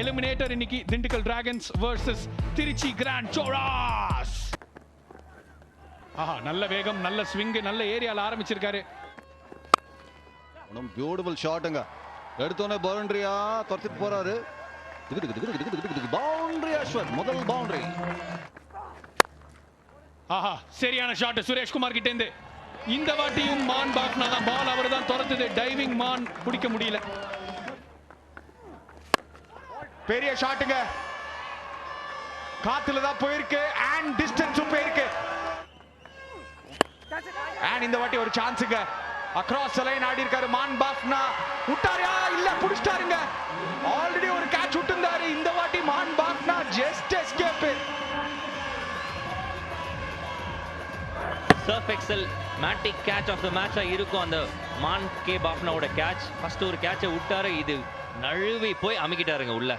Eliminator இன்னைக்கு Dindigul dragons versus Tiruchi grand Cholas ஆஹா நல்ல வேகம் நல்ல ஸ்விங் நல்ல ஏரியால ஆரம்பிச்சிருக்காரு. பியூட்டிஃபுல் ஷாட்டுங்க எடுத்தோன்னே பவுண்டரியா துரத்திட்டு போறாரு. பவுண்டரி அஸ்வத் முதல் பவுண்டரி ஆஹா சரியான ஷாட் சுரேஷ்குமார் கிட்ட இருந்து இந்த வாட்டியும் மான் பாப்னா தான். பால் அவர் தான் துரத்துது. டைவிங் மான் பிடிக்க முடியல. பெரிய ஷாட்டுங்க. காத்துல தான் போயிருக்கு. அண்ட் டிஸ்டன்ஸும் போயிருக்கு. அண்ட் இந்த வாட்டி ஒரு சான்ஸுங்க அக்ராஸ் லைன் ஆடி இருக்காரு மான் பாஃப்னா விட்டாரா? இல்ல புடிச்சிட்டாருங்க. ஆல்ரெடி ஒரு கேட்ச் விட்டுருந்தாரு. இந்த வாட்டி Maan Bafna just escape surf excel matic catch of the மேட்சாக இருக்கும். அந்த மான் கே பாப்னாவோட கேட்ச் ஃபர்ஸ்ட் ஒரு கேட்சை விட்டாரு. இது நழுவி போய் அமுக்கிட்டாருங்க உள்ள.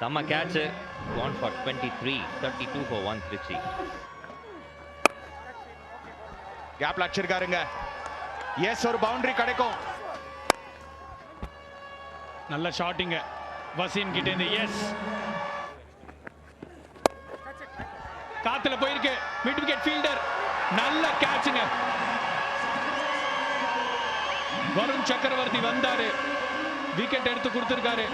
செம்ம catch one for twenty three thirty two for one Tiruchi கேப்ல அடிச்சிருக்காருங்க. எஸ் ஒரு பவுண்டரி கிடைக்கும். நல்ல ஷாட்டிங்க வசீம் கிட்ட இருந்து எஸ் காத்துல போயிருக்கு. மிட் விக்கெட் ஃபீல்டர் நல்ல கேட்சுங்க வருண் சக்கரவர்த்தி வந்தாரு. விக்கெட் எடுத்து கொடுத்திருக்காரு.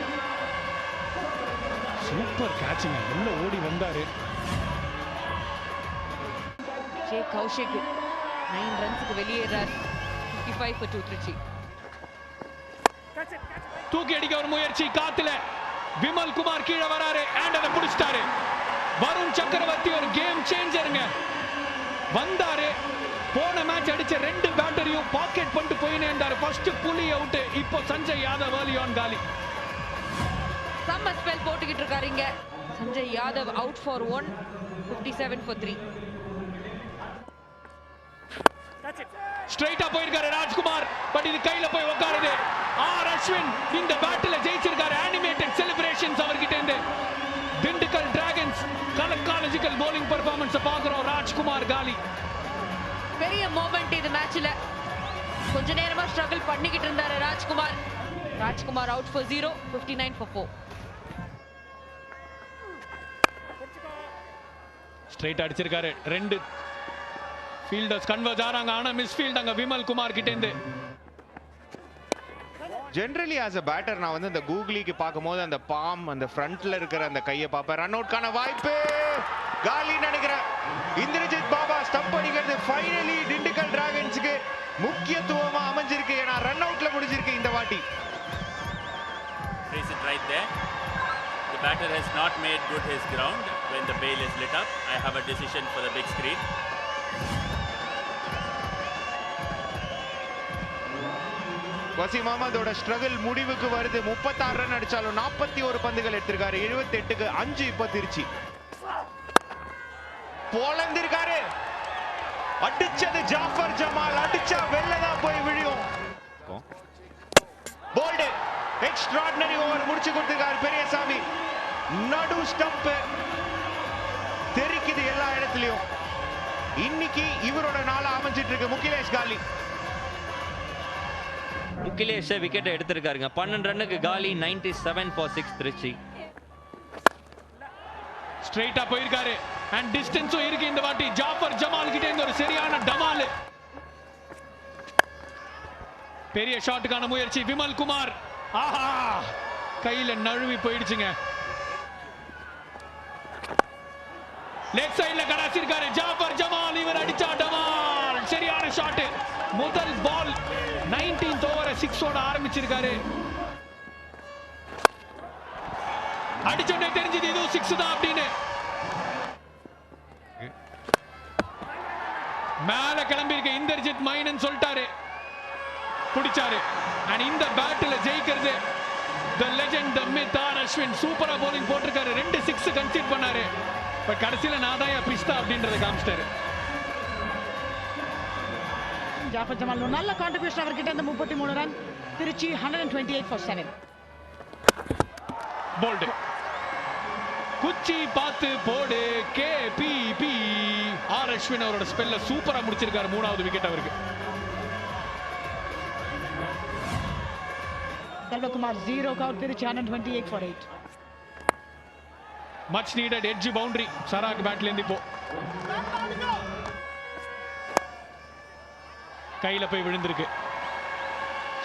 சூப்பர் கேட்சுங்க உள்ள ஓடி வந்தாரு. ஜே கௌஷிக் நைன் ரன்ஸுக்கு வெளியேறார். ஃபிஃப்டி ஃபைவ் டூ திருச்சி தூக்கி அடிக்க ஒரு முயற்சி காத்துல விமல் குமார் கீழே வராரு அண்ட் அதை பிடிச்சிட்டாரு. வருண் சக்கரவர்த்தி ஒரு கேம் சேஞ்சருங்க வந்தாரு போன மேட்ச் அடிச்ச ரெண்டு பேட்டரியும் பாக்கெட் பண்ணிட்டு போயினே இருந்தாரு ஃபர்ஸ்ட் புலி அவுட் இப்போ சஞ்சய் யாதவ் early on காலி. செம்ம ஸ்பெல் போட்டுக்கிட்டு இருக்காரு இங்க Sanjay Yadav out for one fifty seven for three ஸ்ட்ரைட்டா போயிருக்காரு ராஜ்குமார். பட் இது கையில போய் உட்காருது ஆர் அஸ்வின் இந்த பேட்டில் ஜெயிச்சிருக்காரு. அனிமேட்டட் செலிப்ரேஷன்ஸ் அவர்கிட்ட இருந்து. திண்டுக்கல் டிராகன்ஸ் கலக்காலஜிக்கல் போலிங் பெர்ஃபார்மன்ஸ் பாக்குறோம் ராஜ்குமார் காலி. பெரிய மூமெண்ட் இது மேட்ச்ல கொஞ்ச நேரமா ஸ்ட்ரகிள் பண்ணிக்கிட்டு இருந்தாரு Rajkumar. Rajkumar out for 0, 59 for 4. Straight அடிச்சிருக்காரு. ரெண்டு. ஃபீல்டர்ஸ் கன்வர்ஜ் ஆறாங்க. ஆனா மிஸ் ஃபீல்ட் அங்க விமல் குமார் கிட்ட இருந்து ஜென்ரலி ஆஸ் அ பேட்டர் நான் வந்து இந்த கூகுளிக்கு பார்க்கும்போது அந்த பாம் அந்த ஃப்ரண்ட்ல இருக்கிற அந்த கையை பார்ப்பேன். ரன் அவுட்கான வாய்ப்பு. காலி நினைக்கிறேன் இந்திரஜித் பாபா ஸ்டம்ப் அடிக்கிறது ஃபைனலி திண்டுக்கல் டிராகன்ஸுக்கு முக்கியத்துவமா அமைஞ்சிருக்கு. ஏன்னா ரன் அவுட்ல முடிஞ்சிருக்கு இந்த வாட்டி. The batter has not made good his ground when the bail is lit up. I have a decision for the big screen. Waseem அகமதோட struggle முடிவுக்கு வருது. முப்பத்தாறு ரன் அடிச்சாலும் நாற்பத்தி ஒரு பந்துகள் எடுத்திருக்காரு. எழுபத்தி எட்டுக்கு அஞ்சு இப்ப திருச்சி. பொழந்திருக்காரு அடிச்சது ஜாஃபர் ஜமால். அடிச்சா வெளிலதான் போய் விழியும். போல்டு. எக்ஸ்ட்ராடினரி ஓவர் முடிச்சு கொடுத்திருக்காரு பெரியசாமி. நடு ஸ்டம்ப் தெரிக்குது எல்லா இடத்துலயும். இன்னைக்கு இவரோட நாளா அமைஞ்சிட்டு இருக்கு முகிலேஷ் காலி. முகிலேஷ் விக்கெட்டை எடுத்திருக்காருங்க. பன்னெண்டு ரன்னுக்கு காலி ninety seven for six Tiruchi. ஸ்ட்ரைட்டா போயிருக்காரு. அண்ட் டிஸ்டன்ஸும் இருக்கு இந்த வாட்டி. ஜாஃபர் ஜமால் கிட்ட இருந்து ஒரு சரியான டமால். பெரிய ஷாட்டுக்கான முயற்சி. விமல் குமார் ஆஹா! கையில நழுவி போயிடுச்சுங்க. லெஃப்ட் சைடுல கடாசிருக்காரு ஜாஃபர் ஜமால் இவர் அடிச்சா டமால். சரியான ஷாட் முதல் பால் 19th ஓவர சிக்ஸோட ஆரம்பிச்சிருக்காரு. அடிச்சோடனே தெரிஞ்சது இதுவும் சிக்ஸ் தான் அப்படின்னு. மேல கிளம்பி இருக்க இந்தர்ஜித் மைனன் சொல்லிட்டாரு. பிடிச்சாரு. அண்ட் இந்த பேட்டில் ஜெயிக்கிறது the legend the myth R Ashwin. சூப்பரா போலிங் போட்டிருக்காரு. ரெண்டு சிக்ஸ் கன்சீட் பண்ணாரு. பட் கடைசியில நான் தான் பிஸ்தா அப்படின்றத காமிச்சிட்டாரு. ஜாஃபர் ஜமால் நல்ல கான்ட்ரிபியூஷன் அவர்கிட்ட இருந்து முப்பத்தி மூணு run. Tiruchi hundred and twenty eight for seven bowled குச்சி பார்த்து போடு K P P R Ashwin அவரோட ஸ்பெல்ல சூப்பரா முடிச்சிருக்காரு மூணாவது விக்கெட் அவருக்கு. Selvakumar zero cout Tiruchi hundred twenty eight for eight much needed edge boundary சராக் பேட்லேருந்து இப்போ கையில் போய் விழுந்திருக்கு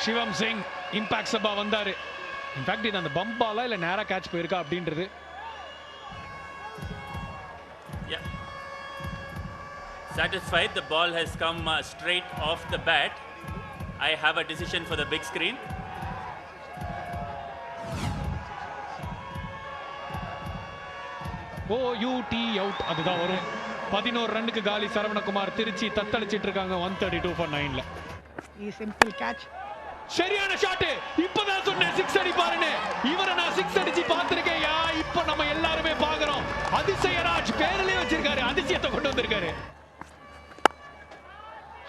சிவம் சிங் இம்பாக்ட் சபா வந்தார் இன்ஃபேக்ட் இது அந்த பம்பாலா இல்லை நேராக கேட்ச் போயிருக்கா அப்படின்றது Yeah. Satisfied, the ball has come uh, straight off the bat. I have a decision for the big screen. O U T out அதுதான் வரும் பதினோரு ரன்னுக்கு காலி சரவணகுமார் திருச்சி தத்தளிச்சிட்டு இருக்காங்க ஒன் தேர்ட்டி டூ ஃபார் நைன்ல சிம்பிள் கேட்ச் சரியான ஷாட் இப்பதான் சொன்னேன் சிக்ஸ் அடிப்பாருன்னு இவரை நான் சிக்ஸ் அடிச்சு பார்த்திருக்கேன் யா இப்போ நம்ம எல்லாருமே பாக்குறோம் அதிசயராஜ் பேர்லயே வச்சிருக்காரு. அதிசயத்தை கொண்டு வந்திருக்காரு.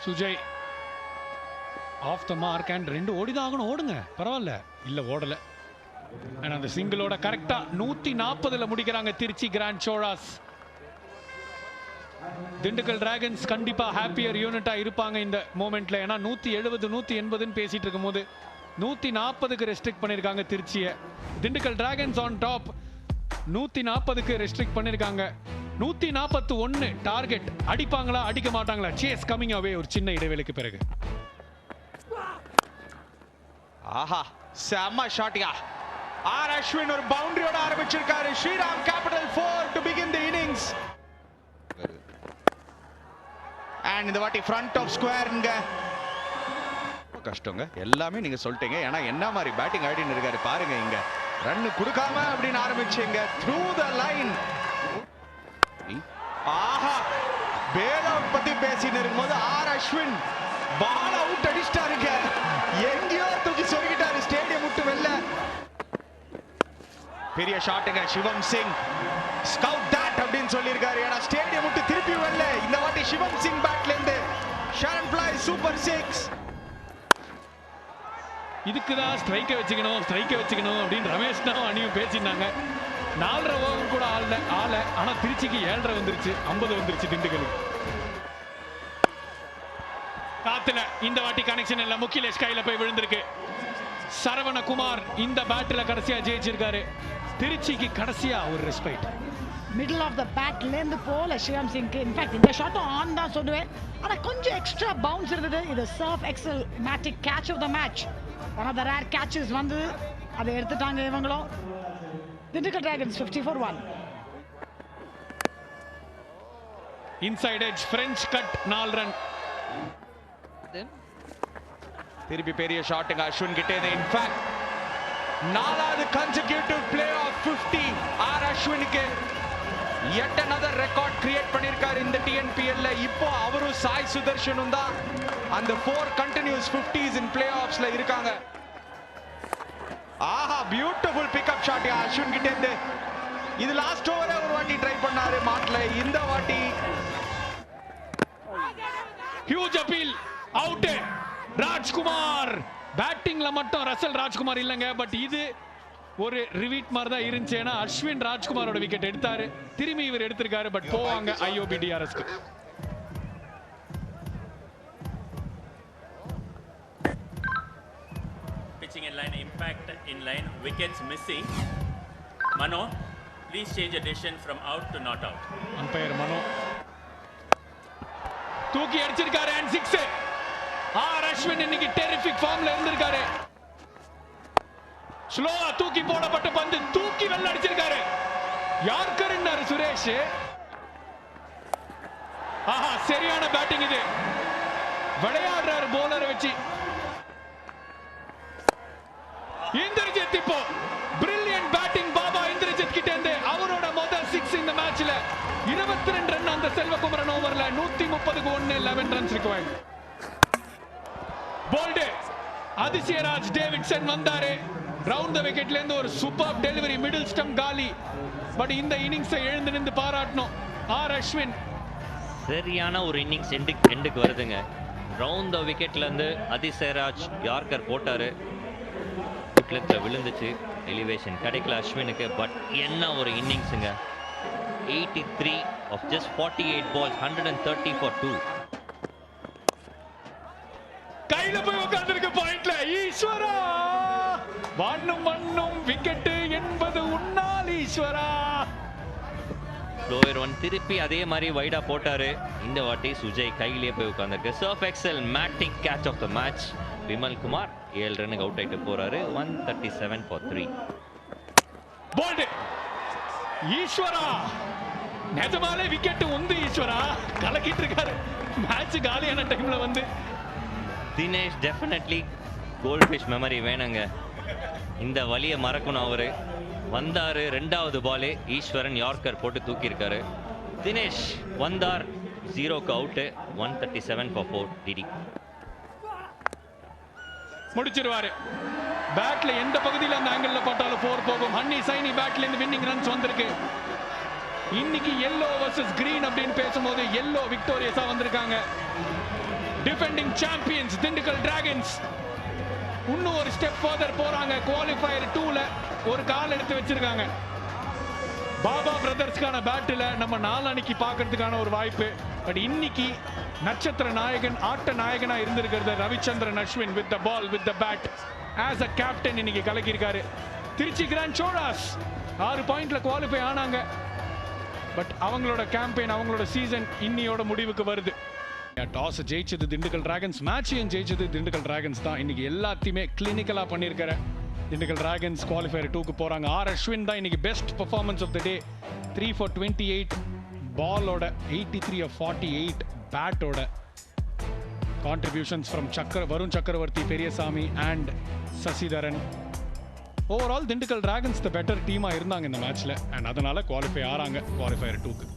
Sujay off the mark and ரெண்டு ஓடிதான் ஆகணும். ஓடுங்க. பரவாயில்ல. இல்ல ஓடல. And அந்த சிங்கிளோட கரெக்டா நூத்தி நாற்பதுல முடிக்கிறாங்க திருச்சி கிராண்ட் சோழாஸ் திண்டுக்கல் டிராகன்ஸ் கண்டிப்பா ஹாப்பியர் யூனிட்டா இருப்பாங்க இந்த மூமெண்ட்ல ஏன்னா நூத்தி எழுபது நூத்தி எண்பதுன்னு பேசிட்டு இருக்கும்போது நூத்தி நாற்பதுக்கு ரெஸ்ட்ரிக்ட் பண்ணிருக்காங்க திருச்சியை. திண்டுக்கல் டிராகன்ஸ் ஆன் டாப் நூத்தி நாற்பதுக்கு ரெஸ்ட்ரிக்ட் பண்ணிருக்காங்க. நூத்தி நாற்பத்தி ஒன்னு டார்கெட் அடிப்பாங்களா அடிக்க மாட்டாங்களா? சேஸ் கமிங் அவே ஒரு சின்ன இடைவெளிக்கு பிறகு. ஆஹா செம்ம ஷாட்யா ஆர் அஸ்வின் ஒரு பவுண்டரியோட ஆரம்பிச்சிருக்காரு. Shriram capital four to begin the innings and இந்த வாட்டி ஃப்ரண்ட் ஆஃப் ஸ்கொயருங்க கஷ்டங்க. எல்லாமே நீங்க சொல்லிட்டீங்க. ஏன்னா என்ன மாதிரி பேட்டிங் ஆடின்னு இருக்காரு பாருங்க இங்க. ரன் கொடுக்காம அப்படின்னு ஆரம்பிச்சீங்க. த்ரூ த லைன் ஆஹா. பேல் அவுட் பத்தி பேசிட்டு இருக்கும்போது ஆர் அஸ்வின் பால் அவுட் அடிச்சிட்டாருங்க. எங்கேயோ தூக்கி சொல்லிக்கிட்டு ஸ்டேடியம் விட்டு வெளில பெரிய ஷாட்டுங்க. சிவம் சிங். ஸ்கவுட் தட் அப்படின்னு சொல்லியிருக்காரு. ஏன்னா ஸ்டேடியம் விட்டு திருப்பி வரல. இந்த வாட்டி சிவம் சிங் பேட்ல இருந்து ஷரன் பிளாய் சூப்பர் சிக்ஸ் இதுக்கு தான் ஸ்ட்ரைக்கை வச்சுக்கணும் ஸ்ட்ரைக்கை வச்சுக்கணும் அப்படின்னு ரமேஷ் தான் அணியும் பேசியிருந்தாங்க. நாலரை ஓவர் கூட ஆள ஆள ஆனா திருச்சிக்கு ஏழரை வந்துருச்சு ஐம்பது வந்துருச்சு திண்டுக்கலுக்கு காத்துல இந்த வாட்டி கனெக்ஷன் இல்லை. முக்கிலேஷ் கையில போய் விழுந்திருக்கு. சரவணகுமார் இந்த பேட்டில் கடைசியா ஜெயிச்சிருக்காரு. திருச்சிக்கு கடைசியா ஒரு ரெஸ்பெக்ட் மிடில் ஆஃப் த பேட்லேருந்து போல சிவம் சிங்க்கு. இன்ஃபேக்ட் இந்த ஷாட்டும் ஆன் தான் சொல்லுவேன். ஆனால் கொஞ்சம் எக்ஸ்ட்ரா பவுன்ஸ் இருந்தது. இது surf excel matic catch of the match one of the rare catches வந்து அதை எடுத்துட்டாங்க இவங்களும். Dindigul Dragons fifty four one inside edge french cut நாலு ரன் திருப்பி பெரிய ஷாட்டுங்க அஸ்வின் கிட்டே இன்ஃபேக்ட் நாலாவது கன்சிக்யூட்டிவ் பிளே ஆஃப் 50 ஆர் அஸ்வினுக்கு எட் அனதர் ரெக்கார்ட் கிரியேட் பண்ணியிருக்காரு இந்த டிஎன்பிஎல்ல இப்போ அவரும் சாய் சுதர்ஷனும் தான். அந்த four continuous 50s in play ஆஃப்ஸ்ல இருக்காங்க. ஆஹா பியூட்டிஃபுல் பிக்அப் ஷாட் அஸ்வின் கிட்டே இருந்து இது லாஸ்ட் ஓவரே ஒரு வாட்டி ட்ரை பண்ணாரு மாட்டல இந்த வாட்டி ஹியூஜ் அப்பீல் அவுட் ராஜ்குமார். பேட்டிங்ல மட்டும் ரசல் ராஜ்குமார் இல்லைங்க. பட் இது ஒரு ரிவீட் மாதிரி தான் இருந்துச்சு. ஏன்னா அஸ்வின் ராஜ்குமாரோட விக்கெட் எடுத்தாரு. திரும்பி இவர் எடுத்திருக்காரு. பட் போவாங்க ஐஓபி டிஆர்எஸ்க்கு Pitching in line, impact in line, wickets missing. Mano, please change a decision from out to not out. Umpire Mano தூக்கி அடிச்சிருக்காரு அண்ட் சிக்ஸ் ஆர் அஸ்வின் இன்னைக்கு டெரிஃபிக் ஃபார்ம்ல இருந்திருக்காரு. ஸ்லோவா தூக்கி போடப்பட்ட பந்து தூக்கி வெள்ள அடிச்சிருக்காரு. யார்கருன்னாரு சுரேஷ். ஆஹா சரியான பேட்டிங் இது. விளையாடுறாரு போலரை வச்சு. இந்திரஜித் இப்போ பிரில்லியன் பேட்டிங் பாபா இந்திரஜித் கிட்ட இருந்து அவரோட முதல் சிக்ஸ் இந்த மேட்ச்ல இருபத்தி ரெண்டு ரன் அந்த செல்வகுமரன் ஓவர்ல நூத்தி முப்பதுக்கு ஒன்னு eleven runs required bowled. Athisayaraj Davidson வந்தாரு. ரவுண்ட் த விக்கெட்ல இருந்து ஒரு சூப்பர் டெலிவரி மிடில் ஸ்டம் காலி. பட் இந்த இன்னிங்ஸை எழுந்து நின்று பாராட்டணும். ஆர் அஸ்வின். சரியான ஒரு இன்னிங்ஸ் எண்டு எண்டுக்கு வருதுங்க. ரவுண்ட் த விக்கெட்ல இருந்து அதிசயராஜ் யார்கர் போட்டாரு. விக்கெட்ல விழுந்துச்சு. எலிவேஷன் கிடைக்கல அஸ்வினுக்கு. பட் என்ன ஒரு இன்னிங்ஸுங்க eighty three off just forty eight balls hundred and thirty for two வண்ணும் வண்ணும் விக்கெட்டு என்பது உன்னால் ஈஸ்வரா. ஃப்ளோயர் ஒன் திருப்பி அதே மாதிரி வைடா போட்டாரு. இந்த வாட்டி சுஜய் கையிலேயே போய் உட்காந்துருக்கு surf excel matic catch of the match Vimal Kumar ஏழு ரன்னுக்கு அவுட் ஆயிட்டு போறாரு. One thirty seven for three bowled ஈஸ்வரா. நிஜமாலே விக்கெட் உந்து ஈஸ்வரா. கலக்கிட்டு இருக்காரு. மேட்ச் காலியான டைம்ல வந்து. Dinesh definitely gold fish memory வேணுங்க. இந்த வழியை மறக்கணும் அவர். வந்தார் ரெண்டாவது பாலே ஈஸ்வரன் யார்கர் போட்டு தூக்கியிருக்காரு. தினேஷ் வந்தார் ஜீரோக்கு out one thirty seven for four DD முடிச்சிருவாரு. பேட்ல எந்த பகுதியில் அந்த ஆங்கிள் போட்டாலும் போர் போகும். ஹன்னி சைனி பேட்ல இருந்து வின்னிங் ரன்ஸ் வந்திருக்கு. இன்னைக்கு எல்லோ வர்சஸ் கிரீன் அப்படின்னு பேசும்போது எல்லோ விக்டோரியஸா வந்திருக்காங்க. டிஃபெண்டிங் சாம்பியன்ஸ் திண்டுக்கல் டிராகன்ஸ் இன்னும் ஒரு ஸ்டெப் ஃபர்தர் போறாங்க. குவாலிஃபயர் டூல ஒரு கால் எடுத்து வச்சிருக்காங்க. பாபா பிரதர்ஸ்க்கான பேட்டில் நம்ம நாளன்னைக்கு பார்க்கறதுக்கான ஒரு வாய்ப்பு. பட் இன்னைக்கு நட்சத்திர நாயகன் ஆட்ட நாயகனா இருந்திருக்கிறது Ravichandran Ashwin with the ball with the bat as a captain இன்னைக்கு கலக்கியிருக்காரு. திருச்சி கிராண்ட் சோழாஸ் ஆறு பாயிண்ட்ல குவாலிஃபை ஆனாங்க. பட் அவங்களோட கேம்பெயின் அவங்களோட சீசன் இன்னியோட முடிவுக்கு வருது. டாஸ் ஜெயிச்சது திண்டுக்கல் டிராகன்ஸ் மேட்சையும் ஜெயிச்சது திண்டுக்கல் டிராகன்ஸ் தான். இன்னைக்கு எல்லாத்தையுமே கிளினிக்கலாக பண்ணியிருக்கிற திண்டுக்கல் டிராகன்ஸ் குவாலிஃபயர் டூக்கு போகிறாங்க ஆர் அஸ்வின் தான் இன்னைக்கு best performance of the day three for twenty eight பாலோட eighty three off forty eight பேட்டோட contributions from சக்கர Varun Chakravarthy Periyasamy and Sasidharan overall Dindigul dragons the better டீமாக இருந்தாங்க இந்த மேட்ச்சில் அண்ட் அதனால் குவாலிஃபை ஆறாங்க. குவாலிஃபயர் டூக்கு